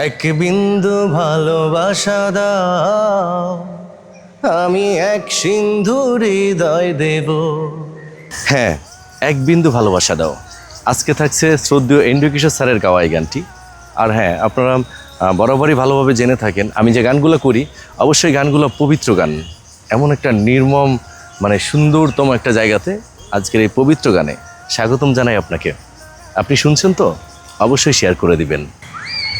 এক বিন্দু ভালোবাসা দাও, আমি এক সিন্ধু হৃদয় দেব। হ্যাঁ এক বিন্দু ভালোবাসা দাও। আজকে থাকছে শ্রদ্ধেয় এন্ড্রু কিশোর স্যারের গাওয়া এই গানটি। আর হ্যাঁ আপনারা বরাবরই ভালোভাবে জেনে থাকেন, আমি যে গানগুলো করি, অবশ্যই গানগুলো পবিত্র গান। এমন একটা নির্মম মানে সুন্দরতম একটা জায়গাতে আজকের এই পবিত্র গানে স্বাগতম জানাই আপনাকে। আপনি শুনছেন তো? অবশ্যই শেয়ার করে দিবেন।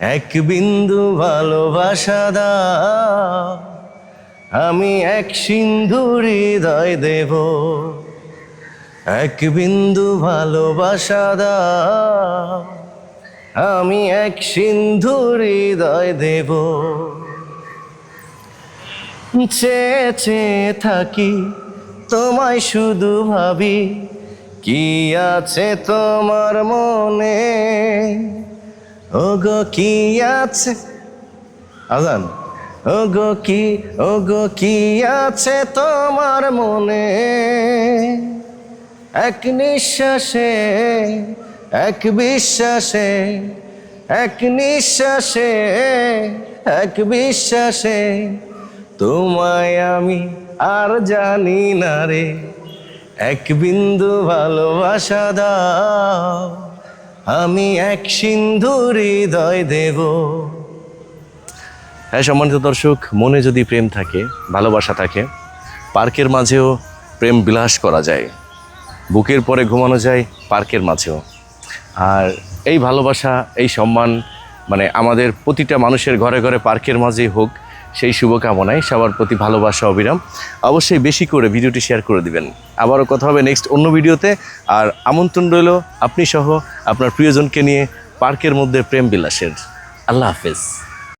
এক বিন্দু ভালোবাসা দাও। আমি এক সিন্ধু হৃদয় দেব। এক বিন্দু ভালোবাসা দাও। আমি এক সিন্ধু হৃদয় দেব। চেয়ে চেয়ে থাকি, তোমায় শুধু ভাবি, কি আছে তোমার মনে? ওগো কি আছে? আজান। ওগো কি ওগো কি আছে তোমার মনে? এক নিঃশ্বাসে, এক বিশ্বাসে, এক নিঃশ্বাসে, এক বিশ্বাসে, তোমায় আমি আর জানি না রে। এক বিন্দু ভালোবাসা দাও। আমি এক সিন্ধু হৃদয় দেব। হ্যাঁ সম্মানিত দর্শক, মনে যদি প্রেম থাকে, ভালোবাসা থাকে, পার্কের মাঝেও প্রেম বিলাস করা যায়। বুকের পরে ঘুমানো যায় পার্কের মাঝেও। আর এই ভালোবাসা, এই সম্মান মানে আমাদের প্রতিটা মানুষের ঘরে ঘরে পার্কের মাঝেই হোক সেই শুভকামনায় সবার প্রতি ভালোবাসা, অবিরাম। অবশ্যই বেশি করে ভিডিওটি শেয়ার করে দিবেন। আবারও কথা হবে নেক্সট অন্য ভিডিওতে। আর আমন্ত্রণ রইল আপনি সহ আপনার প্রিয়জনকে নিয়ে পার্কের মধ্যে প্রেম বিলাসের আল্লাহ হাফেজ।